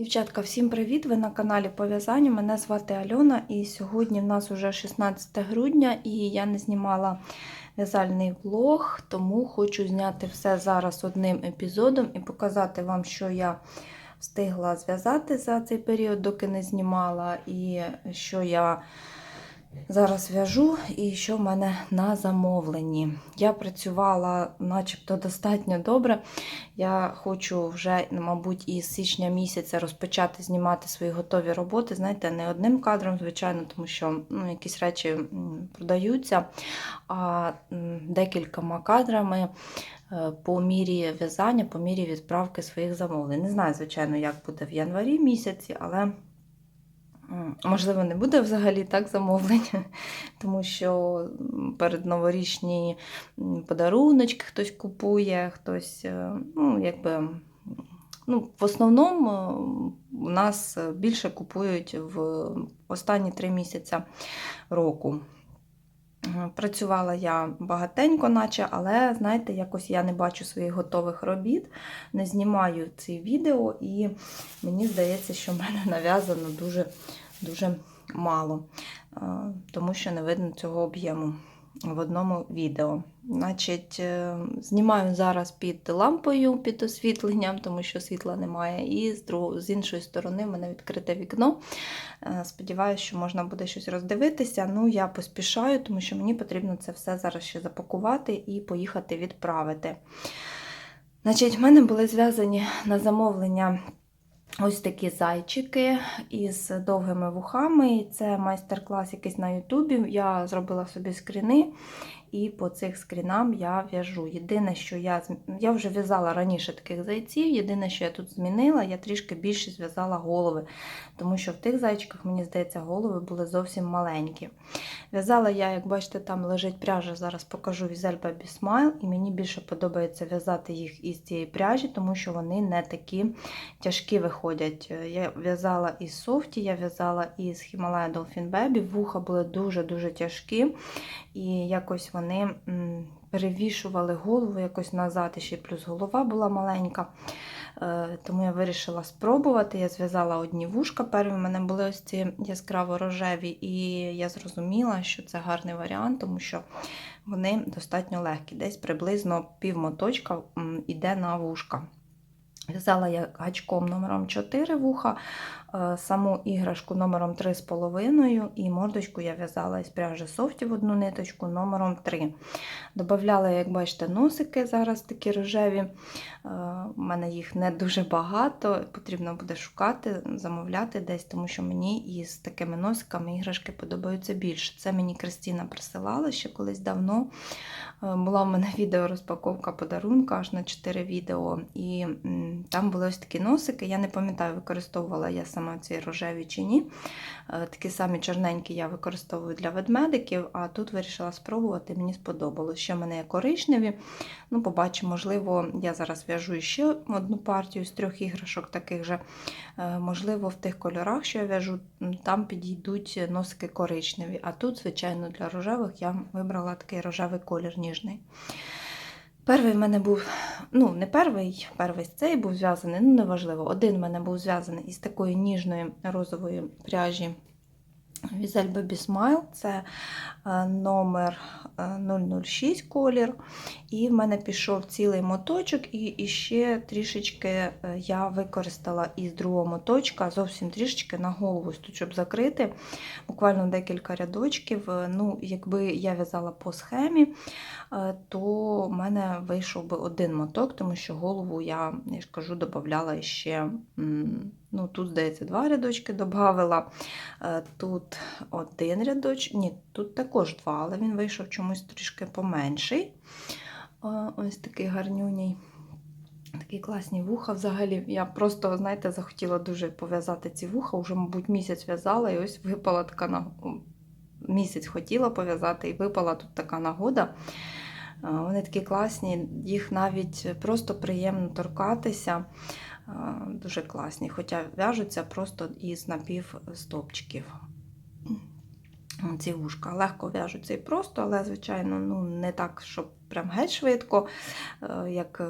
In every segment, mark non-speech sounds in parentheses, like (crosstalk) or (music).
Дівчатка, всім привіт! Ви на каналі Пов'язання. Мене звати Альона, і сьогодні в нас вже 16 грудня, і я не знімала в'язальний влог, тому хочу зняти все зараз одним епізодом і показати вам, що я встигла зв'язати за цей період, доки не знімала, і що я зараз в'яжу, і що в мене на замовленні. Я працювала начебто достатньо добре. Я хочу вже, мабуть, із січня місяця розпочати знімати свої готові роботи. Знаєте, не одним кадром, звичайно, тому що ну, якісь речі продаються, а декількома кадрами е, по мірі в'язання, по мірі відправки своїх замовлень. Не знаю, звичайно, як буде в январі місяці, але. Можливо, не буде взагалі так замовлення, (laughs) тому що перед новорічні подаруночки хтось купує, хтось, е, ну, якби, ну, в основному е, у нас більше купують в останні три місяці року. Е, Працювала я багатенько, наче, але знаєте, якось я не бачу своїх готових робіт, не знімаю ці відео, і мені здається, що в мене нав'язано дуже, дуже мало, е, тому що не видно цього об'єму в одному відео. Значить, е, знімаю зараз під лампою, під освітленням, тому що світла немає. І з, іншої сторони в мене відкрите вікно. Е, Сподіваюся, що можна буде щось роздивитися. Ну, я поспішаю, тому що мені потрібно це все зараз ще запакувати і поїхати відправити. Значить, в мене були зв'язані на замовлення. Ось такі зайчики із довгими вухами. Це майстер-клас якийсь на Ютубі. Я зробила собі скріни, і по цих скрінам я в'яжу. Єдине, що я я вже в'язала раніше таких зайців. Єдине, що я тут змінила, я трішки більше зв'язала голови, тому що в тих зайчиках, мені здається, голови були зовсім маленькі. В'язала я, як бачите, там лежить пряжа. Зараз покажу Візель Baby Smile, і мені більше подобається в'язати їх із цієї пряжі, тому що вони не такі тяжкі виходять. Я в'язала із софті, я в'язала із Himalaya Dolphin Baby. Вуха були дуже-дуже тяжкі, і якось вони м, перевішували голову якось назад, і ще плюс голова була маленька. Е, Тому я вирішила спробувати. Я зв'язала одні вушка. Перві в мене були ось ці яскраво рожеві, і я зрозуміла, що це гарний варіант, тому що вони достатньо легкі. Десь приблизно пів моточка м, на вушка. В'язала я гачком номером 4 вуха, саму іграшку номером 3,5 і мордочку я в'язала із пряжі софті в одну ниточку номером 3. Добавляла, як бачите, носики зараз такі рожеві. Е, У мене їх не дуже багато, потрібно буде шукати, замовляти десь, тому що мені із такими носиками іграшки подобаються більше. Це мені Кристина присилала ще колись давно. Е, Була в мене (laughs) відео розпаковка подарунка аж на 4 відео. І там були ось такі носики. Я не пам'ятаю, використовувала я сама ці рожеві чи ні. Е, Такі самі чорненькі я використовую для ведмедиків, а тут вирішила спробувати, мені сподобалось. В мене є коричневі. Ну, побачимо, можливо, я зараз в'яжу ще одну партію з трьох іграшок, таких же. Е, Можливо, в тих кольорах, що я в'яжу, там підійдуть носики коричневі. А тут, звичайно, для рожевих я вибрала такий рожевий колір ніжний. Перший в мене був, ну, не перший, перший цей був зв'язаний, ну неважливо. Один в мене був зв'язаний із такої ніжної розової пряжі Візель Baby Smile. Це е, номер е, 006 колір. І в мене пішов цілий моточок, і, і ще трішечки е, я використала із другого моточка, зовсім трішечки на голову, щоб закрити. Буквально декілька рядочків. Е, Ну, Якби я в'язала по схемі, е, то в мене вийшов би один моток, тому що голову я, я ж кажу, додавала ще. Ну, тут, здається, два рядочки додавала. Тут один рядочок, ні, тут також два, але він вийшов чомусь трішки поменший. Е, Ось такий гарнюній. Такі класні вуха взагалі. Я просто, знаєте, захотіла дуже пов'язати ці вуха. Уже, мабуть, місяць в'язала, і ось випала така на місяць хотіла пов'язати, і випала тут така нагода. Е, Вони такі класні, їх навіть просто приємно торкатися. Е, Дуже класні, хоча в'яжуться просто із напівстопчиків. Ці вушка легко в'яжуться і просто, але, звичайно, ну, не так, щоб прям геть швидко, е, як,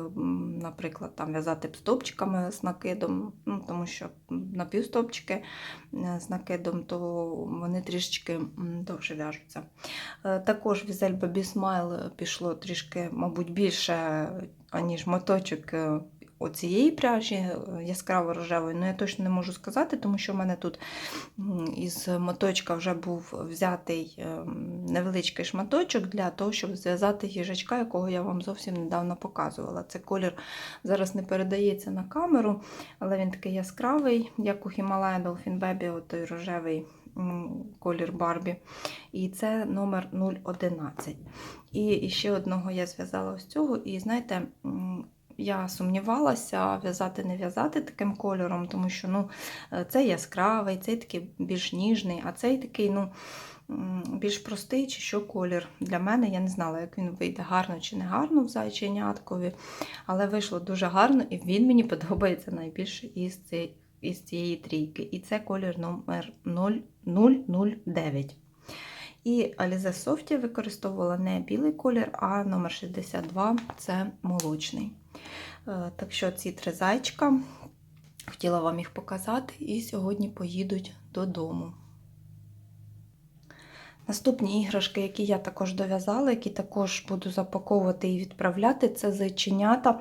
наприклад, там в'язати стопчиками з накидом, ну, тому що напівстопчики е, з накидом, то вони трішечки довше в'яжуться. Також Візель Baby Smile пішло трішки, мабуть, більше, аніж моточок оцієї пряжі е, яскраво рожевої. Ну, я точно не можу сказати, тому що в мене тут із моточка вже був взятий е, невеличкий шматочок для того, щоб зв'язати їжачка, якого я вам зовсім недавно показувала. Це колір зараз не передається на камеру, але він такий яскравий, як у Himalaya Dolphin Baby, той рожевий колір Барбі. І це номер 011. І, ще одного я зв'язала ось цього. І знаєте, я сумнівалася, в'язати, не в'язати таким кольором, тому що ну, е, цей яскравий, цей такий більш ніжний, а цей такий, ну. Більш простий чи що колір. Для мене я не знала, як він вийде гарно чи не гарно в зайченяткові, але вийшло дуже гарно, і він мені (laughs) подобається найбільше із, ці- із цієї трійки. І це колір номер 009. І Alize Softy використовувала не білий колір, а номер 62 це молочний. Е, Так що ці три зайчика хотіла вам їх показати, і сьогодні поїдуть додому. Наступні іграшки, які я також дов'язала, які також буду запаковувати і відправляти, це зайченята.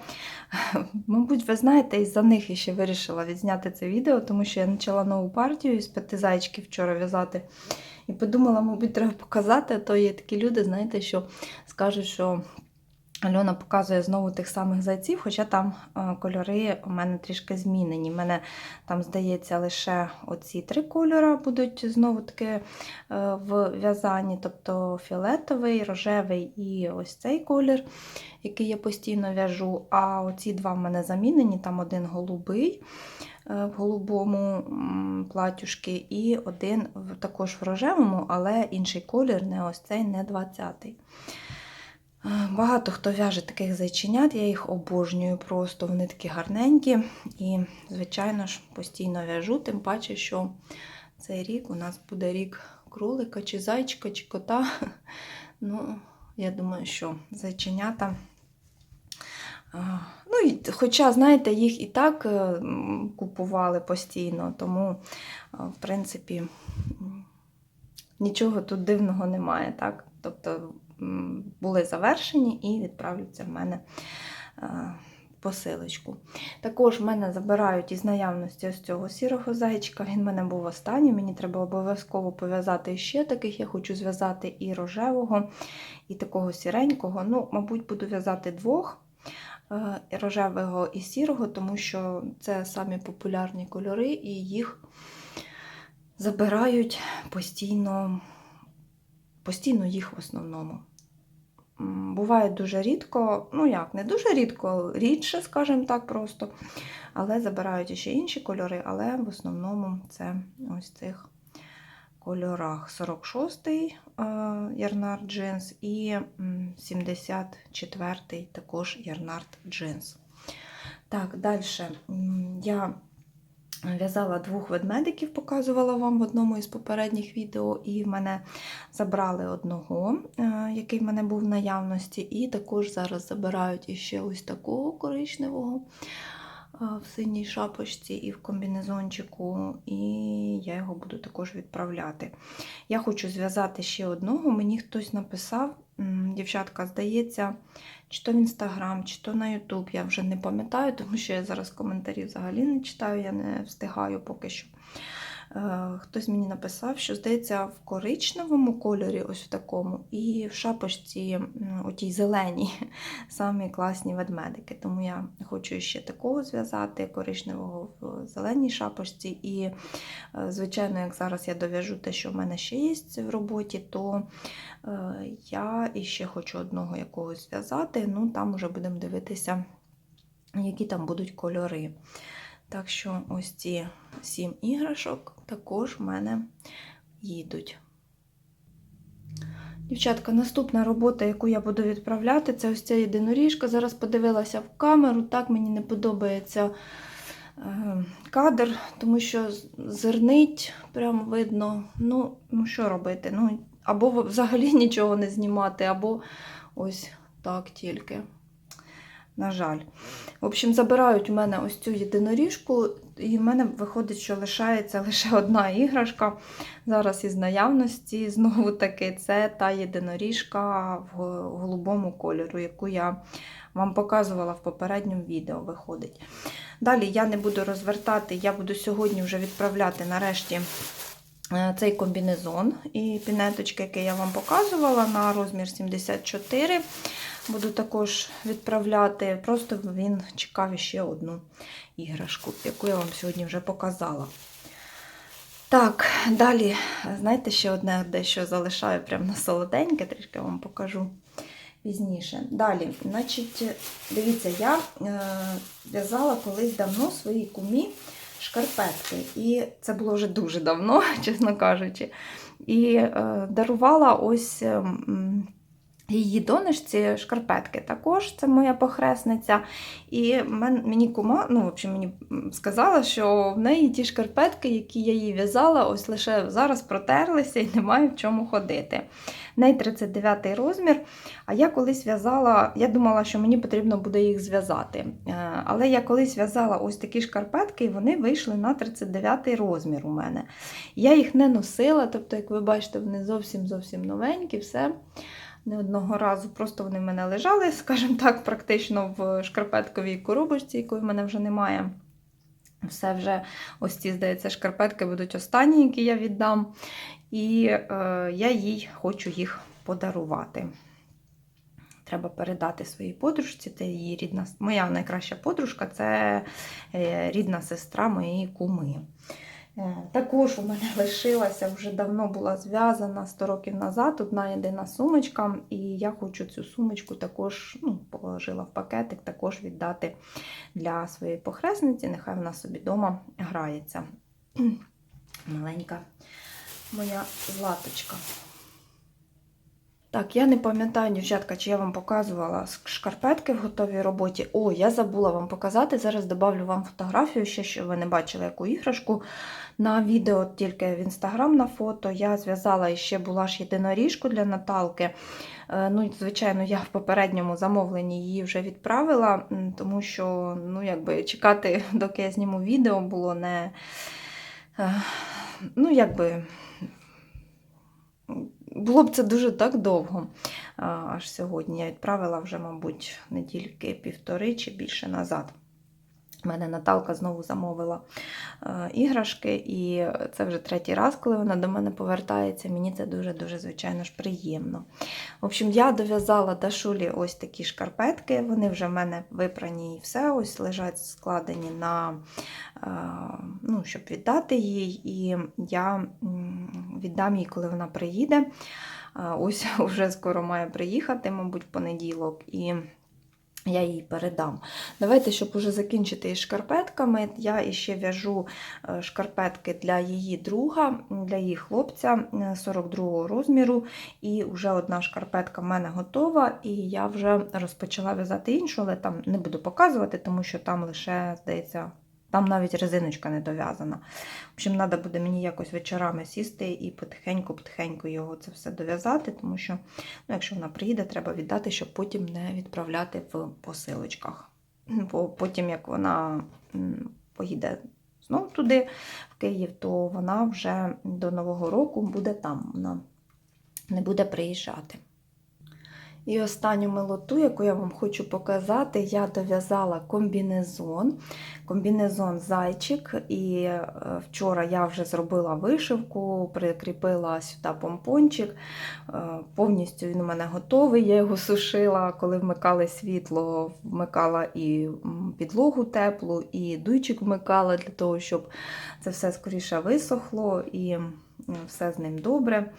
(laughs) Мабуть, ви знаєте, із-за них я ще вирішила відзняти це відео, тому що я почала нову партію із п'яти зайчиків вчора в'язати. І подумала, мабуть, треба показати, а то є такі люди, знаєте, що скажуть, що Альона показує знову тих самих зайців, хоча там е, кольори у мене трішки змінені. У мене там, здається, лише оці три кольори будуть знову таки е, в в'язанні, тобто фіолетовий, рожевий і ось цей колір, який я постійно в'яжу. А оці два в мене замінені, там один голубий е, в голубому платюшки, і один також в рожевому, але інший колір, не ось цей, не 20-й. Багато хто в'яже таких зайченят, я їх обожнюю просто, вони такі гарненькі. І, звичайно ж, постійно в'яжу, тим паче, що цей рік у нас буде рік кролика, чи зайчика, чи кота. (laughs) Ну, я думаю, що зайченята. Ну, хоча, знаєте, їх і так е, купували постійно, тому, в принципі, нічого тут дивного немає, так? Тобто були завершені і відправляться в мене е, посилочку. Також в мене забирають із наявності ось цього сірого зайчика. Він в мене був останній. Мені треба обов'язково пов'язати ще таких. Я хочу зв'язати і рожевого, і такого сіренького. Ну, мабуть, буду в'язати двох. е, Рожевого і сірого, тому що це самі популярні кольори, і їх забирають постійно, постійно їх в основному. Буває дуже рідко, ну як, не дуже рідко, рідше, скажімо так, просто. Але забирають ще інші кольори, але в основному це ось цих кольорах. 46-й е, Ярнард джинс і 74-й також Ярнард джинс. Так, далі я В'язала двох ведмедиків, показувала вам в одному із попередніх відео, і в мене забрали одного, е, який в мене був в наявності, і також зараз забирають іще ось такого коричневого е, в синій шапочці і в комбінезончику, і я його буду також відправляти. Я хочу зв'язати ще одного. Мені хтось написав, дівчатка, здається, чи то в Інстаграм, чи то на Ютуб, я вже не пам'ятаю, тому що я зараз коментарі взагалі не читаю, я не встигаю поки що. Е, Хтось мені написав, що здається, в коричневому кольорі, ось в такому, і в шапочці, отій зеленій, (laughs) самі класні ведмедики. Тому я хочу ще такого зв'язати, коричневого в зеленій шапочці. І, е, звичайно, як зараз я дов'яжу те, що в мене ще є в роботі, то е, я іще хочу одного якогось зв'язати. Ну, там вже будемо дивитися, які там будуть кольори. Так що ось ці сім іграшок також в мене їдуть. Дівчатка, наступна робота, яку я буду відправляти, це ось ця єдиноріжка. Зараз подивилася в камеру, так мені не подобається е, кадр, тому що зернить, прямо видно. Ну, ну що робити? Ну, або взагалі (laughs) нічого не знімати, або ось так тільки. На жаль. В общем, забирають у мене ось цю єдиноріжку, і в мене виходить, що лишається лише (laughs) одна іграшка. Зараз із наявності, знову таки, це та єдиноріжка в голубому кольору, яку я вам показувала в попередньому відео. Виходить. Далі я не буду розвертати, я буду сьогодні вже відправляти нарешті е, цей комбінезон і пінеточки, які я вам показувала на розмір 74. Буду також відправляти. Просто він чекав ще одну іграшку, яку я вам сьогодні вже показала. Так, далі, знаєте, ще одне дещо залишаю прямо на солоденьке, трішки вам покажу пізніше. Далі, значить, дивіться, я е, в'язала колись давно своїй кумі шкарпетки. І це було вже дуже давно, (laughs) чесно кажучи. І е, дарувала ось. е, Її донечці шкарпетки також, це моя похресниця. І мені кума, ну, в мені сказала, що в неї ті шкарпетки, які я їй в'язала, ось лише зараз протерлися і немає в чому ходити. В неї 39 розмір. А я колись в'язала, я думала, що мені потрібно буде їх зв'язати. Е, Але я колись в'язала ось такі шкарпетки, і вони вийшли на 39 розмір у мене. Я їх не носила, тобто, як ви бачите, вони зовсім зовсім новенькі, все. Не одного разу просто вони в мене лежали, (laughs) скажімо так, практично в шкарпетковій коробочці, якої в мене вже немає. Все вже ось ці, здається, шкарпетки будуть останні, які я віддам. І е, я їй хочу їх подарувати. Треба передати своїй подружці. Це її рідна, моя найкраща подружка це е, рідна сестра моєї куми. Е, Також у мене (laughs) лишилася, вже давно була зв'язана 100 років назад одна єдина сумочка, і я хочу цю сумочку також ну, положила в пакетик, також віддати для своєї похресниці. Нехай вона собі вдома грається. (clears throat) Маленька моя златочка. Так, я не пам'ятаю, дівчатка, чи я вам показувала шкарпетки в готовій роботі. О, я забула вам показати. Зараз добавлю вам фотографію, ще що ви не бачили яку іграшку. На відео тільки в інстаграм на фото. Я зв'язала і ще була ж єдиноріжку для Наталки. Е, Ну, звичайно, я в попередньому замовленні її вже відправила, тому що ну, якби, чекати, (laughs) доки я зніму відео, було не. е, Ну, якби. Було б це дуже так довго. Аж сьогодні я відправила вже, мабуть, недільки півтори чи більше назад. У мене Наталка знову замовила е, іграшки, і це вже третій раз, коли вона до мене повертається. Мені це дуже-дуже, звичайно ж, приємно. В общем, я дов'язала Дашулі ось такі шкарпетки. Вони вже в мене випрані і все, ось лежать складені на, е, ну, щоб віддати їй. І я віддам їй, коли вона приїде. Ось (laughs) вже скоро має приїхати, мабуть, в понеділок. І я їй передам. Давайте, щоб уже закінчити із шкарпетками, я іще в'яжу е, шкарпетки для її друга, для її хлопця е, 42 розміру. І вже одна шкарпетка в мене готова, і я вже розпочала в'язати іншу, але там не буду показувати, тому що там лише, здається, там навіть резиночка не дов'язана. В общем, треба буде мені якось вечорами сісти і потихеньку-потихеньку його це все дов'язати, тому що, ну, якщо вона приїде, треба віддати, щоб потім не відправляти в посилочках. Бо потім, як вона поїде знову туди, в Київ, то вона вже до Нового року буде там. Вона не буде приїжджати. І останню милоту, яку я вам хочу показати, я дов'язала комбінезон. Комбінезон зайчик. І е, вчора я вже зробила вишивку, прикріпила сюди помпончик. Е, Повністю він у мене готовий. Я його сушила, коли вмикали світло, вмикала і підлогу теплу, і дуйчик вмикала для того, щоб це все скоріше висохло. І все з ним добре,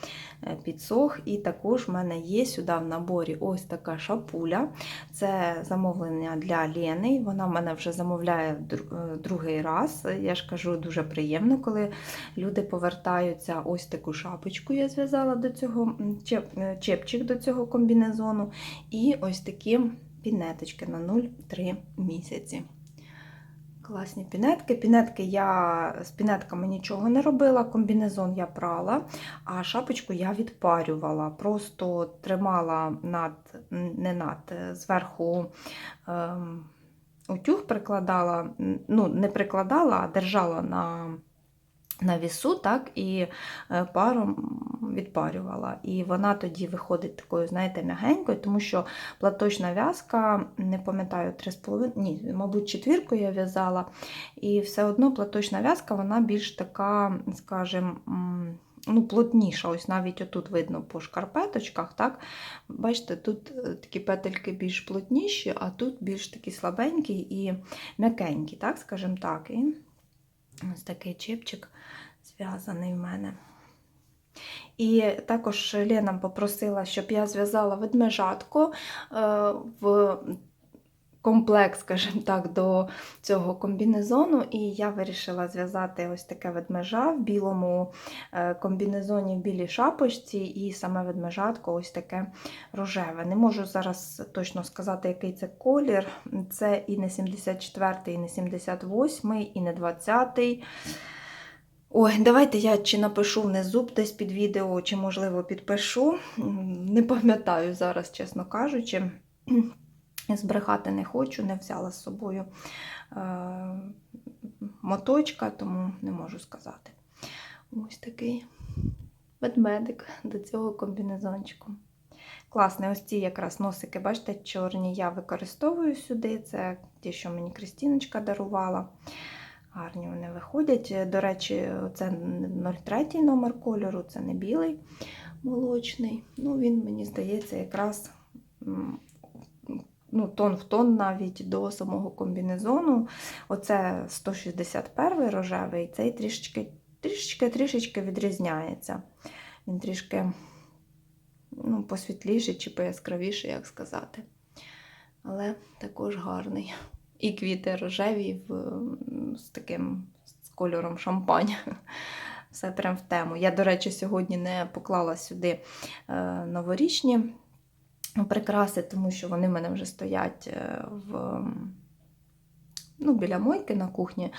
е, підсох. І також в мене є сюди в наборі ось така шапуля. Це замовлення для Лени. Вона в мене вже замовляє е, другий раз. Я ж кажу, дуже приємно, коли люди повертаються. Ось таку шапочку я зв'язала до цього е, чепчик до цього комбінезону. І ось такі пінеточки на 0,3 місяці. Класні пінетки. Пінетки я з пінетками нічого не робила, комбінезон я прала, а шапочку я відпарювала. Просто тримала над, не над, е, зверху е, утюг прикладала, ну, не прикладала, а держала на, на вісу, так, і е, паром відпарювала. І вона тоді виходить такою, знаєте, м'ягенькою, тому що платочна в'язка, не пам'ятаю, 3,5, ні, мабуть, четвірку я в'язала. І все одно платочна в'язка, вона більш така, скажімо, ну, плотніша. Ось навіть отут видно по шкарпеточках. так? Бачите, тут е, такі петельки більш плотніші, а тут більш такі слабенькі і м'якенькі, так, скажімо так. І ось такий чипчик зв'язаний в мене. І також Лена попросила, щоб я зв'язала ведмежатку е, в комплект, скажімо так, до цього комбінезону. І я вирішила зв'язати ось таке ведмежа в білому е, комбінезоні, в білій шапочці, і саме ведмежатко ось таке рожеве. Не можу зараз точно сказати, який це колір. Це і не 74, і не 78, і не 20. Ой, давайте я чи напишу внизу десь під відео, чи, можливо, підпишу. Не пам'ятаю зараз, чесно кажучи. Збрехати не хочу, не взяла з собою е, моточка, тому не можу сказати. Ось такий ведмедик до цього комбінезончику. Класний, ось ці якраз носики, бачите, чорні я використовую сюди. Це ті, що мені Крістіночка дарувала. Гарні вони виходять. До речі, це 03 номер кольору, це не білий молочний. Ну, він, мені здається, якраз ну, тон в тон навіть до самого комбінезону. Оце 161 рожевий, цей трішечки, трішечки, трішечки відрізняється. Він трішки ну, посвітліший чи пояскравіший, як сказати. Але також гарний. І квіти рожеві в, з таким з кольором шампань. (laughs) Все прям в тему. Я, до речі, сьогодні не поклала сюди е, новорічні прикраси, тому що вони в мене вже стоять е, в, ну, біля мойки на кухні. е,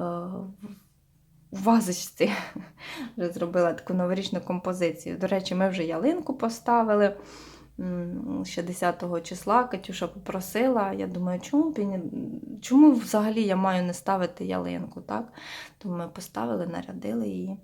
в- в вазочці (laughs) вже зробила таку новорічну композицію. До речі, ми вже ялинку поставили. Ще 10 числа Катюша попросила. Я думаю, чому, чому взагалі я маю не ставити ялинку? так? Тому ми поставили, нарядили її.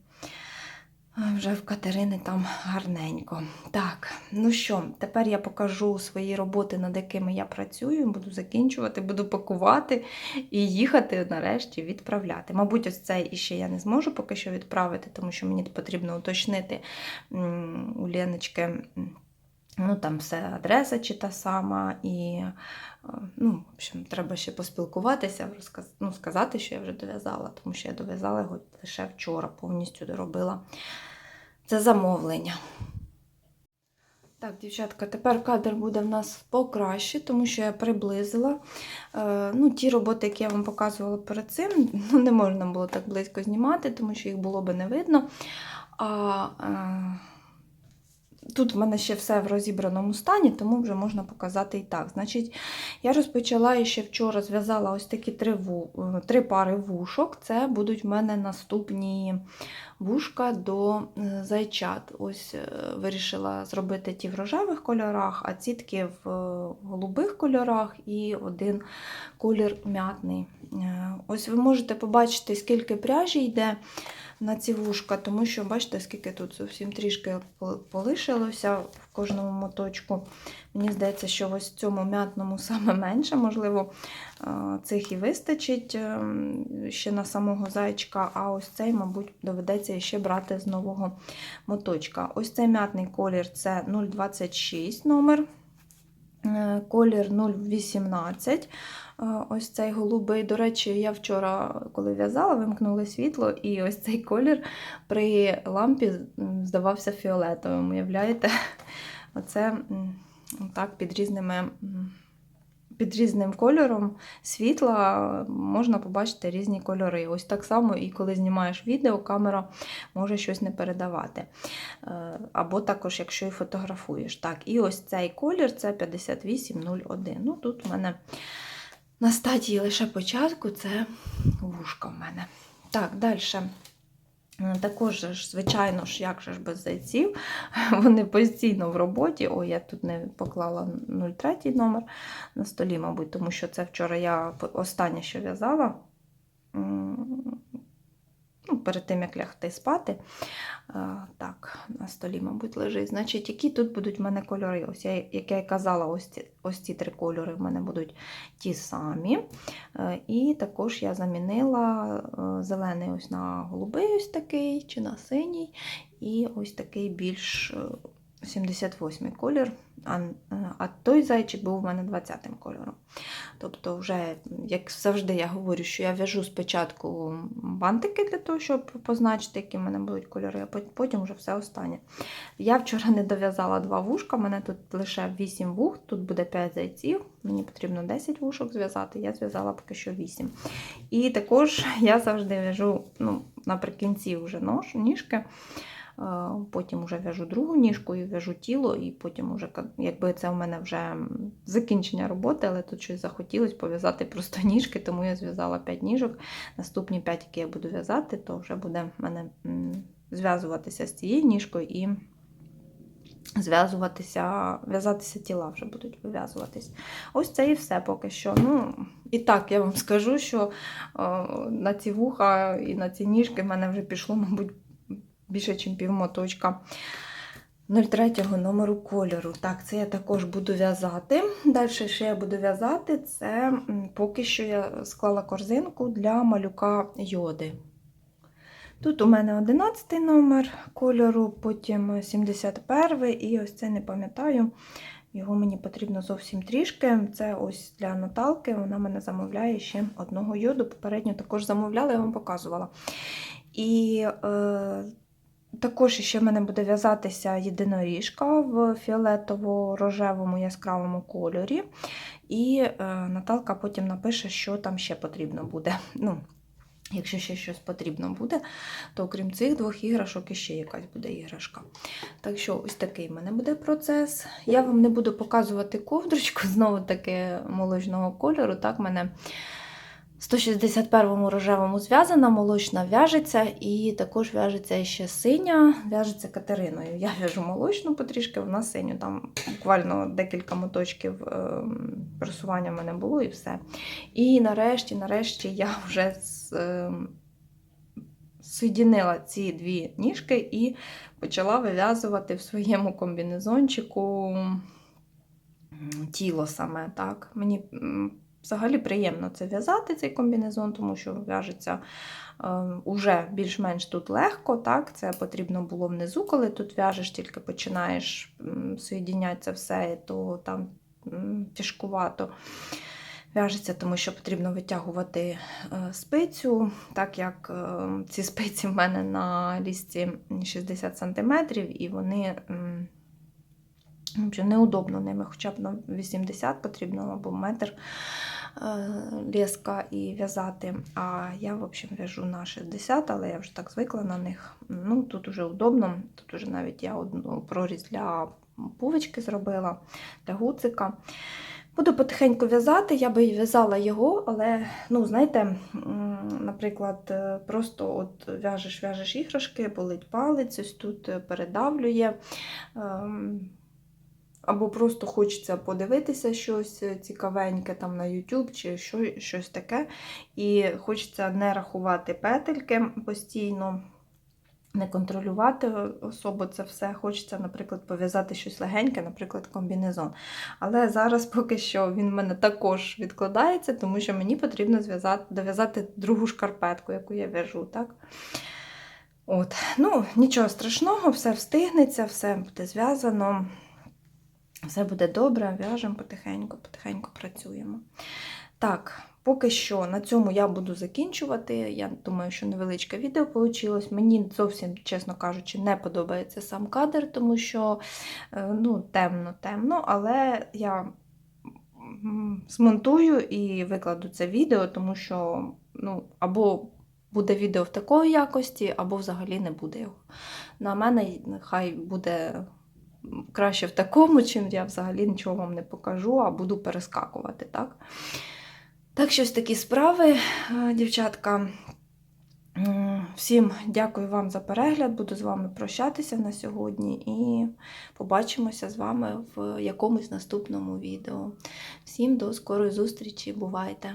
Вже в Катерини там гарненько. Так, ну що, тепер я покажу свої роботи, над якими я працюю, буду закінчувати, буду пакувати і їхати нарешті відправляти. Мабуть, ось цей іще я не зможу поки що відправити, тому що мені потрібно уточнити у Леночки. Ну, там все адреса чи та сама, і е, ну, в общем, треба ще поспілкуватися, ну, сказати, що я вже дов'язала, тому що я дов'язала його лише вчора, повністю доробила це замовлення. Так, дівчатка, тепер кадр буде в нас покраще, тому що я приблизила. Е, ну, ті роботи, які я вам показувала перед цим, (laughs) ну, не можна було так близько знімати, тому що їх було би не видно. А, е, Тут в мене ще все в розібраному стані, тому вже можна показати і так. Значить, я розпочала і ще вчора зв'язала ось такі три, ву, е, три пари вушок. Це будуть в мене наступні вушка до е, зайчат. Ось е, вирішила зробити ті в рожевих кольорах, а ці такі в голубих кольорах і один колір м'ятний. Ось ви можете побачити, скільки пряжі йде на ці вушка, тому що бачите, скільки тут зовсім трішки полишилося в кожному моточку. Мені здається, що ось в цьому м'ятному саме менше, можливо, цих і вистачить е, ще на самого зайчика, а ось цей, мабуть, доведеться ще брати з нового моточка. Ось цей м'ятний колір це 0,26 номер. Е, Колір 0,18. Е, Ось цей голубий. До речі, я вчора, коли в'язала, вимкнули світло, і ось цей колір при лампі здавався фіолетовим. Уявляєте? (laughs) Оце так під різними. Під різним кольором світла можна побачити різні кольори. Ось так само, і коли знімаєш відео, камера може щось не передавати. Е, Або також, якщо і фотографуєш. Так, і ось цей колір це 5801. Ну, тут в мене на стадії лише початку це вушка в мене. Так, далі. Також, ж, звичайно ж, як же ж без зайців, (laughs) вони постійно в роботі. О, я тут не поклала 03 номер на столі, мабуть, тому що це вчора я останнє, що в'язала. Ну, перед тим, як лягти спати. А, Так, на столі, мабуть, лежить. Значить, які тут будуть в мене кольори? Ось я, як я і казала, ось ці, ось ці три кольори в мене будуть ті самі. Е, І також я замінила е, зелений ось на голубий, ось такий, чи на синій, і ось такий більш е, 78 колір, а, е, а той зайчик був у мене 20-м кольором. Тобто, вже, як завжди, я говорю, що я в'яжу спочатку бантики для того, щоб позначити, які в мене будуть кольори, а потім вже все останнє. Я вчора не дов'язала два вушка, у мене тут лише 8 вух, тут буде 5 зайців, мені потрібно 10 вушок зв'язати, я зв'язала поки що 8. І також я завжди в'яжу ну, наприкінці вже нож, ніжки. Е, Потім вже в'яжу другу ніжку і в'яжу тіло, і потім уже, якби це у мене вже закінчення роботи, але тут щось захотілося пов'язати просто (laughs) ніжки, тому я зв'язала 5 ніжок. Наступні 5, які я буду в'язати, то вже буде в мене зв'язуватися з цією ніжкою і зв'язуватися, в'язатися тіла вже будуть вив'язуватись. Ось це і все поки що. Ну, і так я вам скажу, що е, на ці вуха і на ці ніжки в мене вже пішло, мабуть, більше, ніж півмоточка 03 номеру кольору. Так, це я також буду в'язати. Далі, що я буду в'язати, це поки що я склала корзинку для малюка йоди. Тут у мене 11 номер кольору, потім 71 і ось це не пам'ятаю. Його мені потрібно зовсім трішки. Це ось для Наталки. Вона мене замовляє ще одного йоду. Попередньо також замовляла, я вам показувала. І е, також ще в мене буде в'язатися єдиноріжка в фіолетово-рожевому яскравому кольорі. І е, Наталка потім напише, що там ще потрібно буде. (laughs) Ну, Якщо ще щось потрібно буде, то окрім цих двох іграшок іще якась буде іграшка. Так що ось такий в мене буде процес. Я вам не буду показувати ковдрочку, (laughs) знову таки молочного кольору. Так, мене 161-му рожевому зв'язана, молочна в'яжеться, і також в'яжеться ще синя, в'яжеться Катериною. Я в'яжу молочну потрішки, вона синю. Там буквально декілька моточків ем, просування в мене було і все. І нарешті, нарешті я вже з, ем, соєдинила ці дві ніжки і почала вив'язувати в своєму комбінезончику тіло саме. так. Мені взагалі приємно це в'язати, цей комбінезон, тому що в'яжеться е, уже більш-менш тут легко. так. Це потрібно було внизу, коли тут в'яжеш, тільки починаєш м, соєдиняти це все, то там тяжкувато в'яжеться, тому що потрібно витягувати е, спицю, так як е, ці спиці в мене на лісті 60 см, і вони неудобно ними, хоча б на 80 потрібно або метр леска і в'язати. А я, в общем, в'яжу на 60, але я вже так звикла на них. Ну, Тут уже удобно, тут уже навіть я одну проріз для пувочки зробила, для гуцика. Буду потихеньку в'язати, я би в'язала його, але, ну, знаєте, наприклад, е, просто от в'яжеш, в'яжеш іграшки, болить палець, ось тут е, передавлює. Або просто хочеться подивитися щось цікавеньке там на YouTube чи що, щось таке. І хочеться не рахувати петельки постійно, не контролювати особо це все. Хочеться, наприклад, пов'язати щось легеньке, наприклад, комбінезон. Але зараз (laughs) поки що він в мене також відкладається, тому що мені потрібно дов'язати другу шкарпетку, яку я в'яжу. так? От. Ну, нічого страшного, все встигнеться, все буде зв'язано. Все буде добре, в'яжемо потихеньку, потихеньку працюємо. Так, поки що на цьому я буду закінчувати. Я думаю, що невеличке відео вийшло. Мені зовсім, чесно кажучи, не подобається сам кадр, тому що е, ну, темно, темно, але я змонтую і викладу це відео, тому що ну, або буде відео в такої якості, або взагалі не буде його. На мене хай буде краще в такому, чим я взагалі нічого вам не покажу, а буду перескакувати, так? Так, щось такі справи, е, дівчатка. Всім дякую вам за перегляд. Буду з вами прощатися на сьогодні і побачимося з вами в якомусь наступному відео. Всім до скорої зустрічі. Бувайте!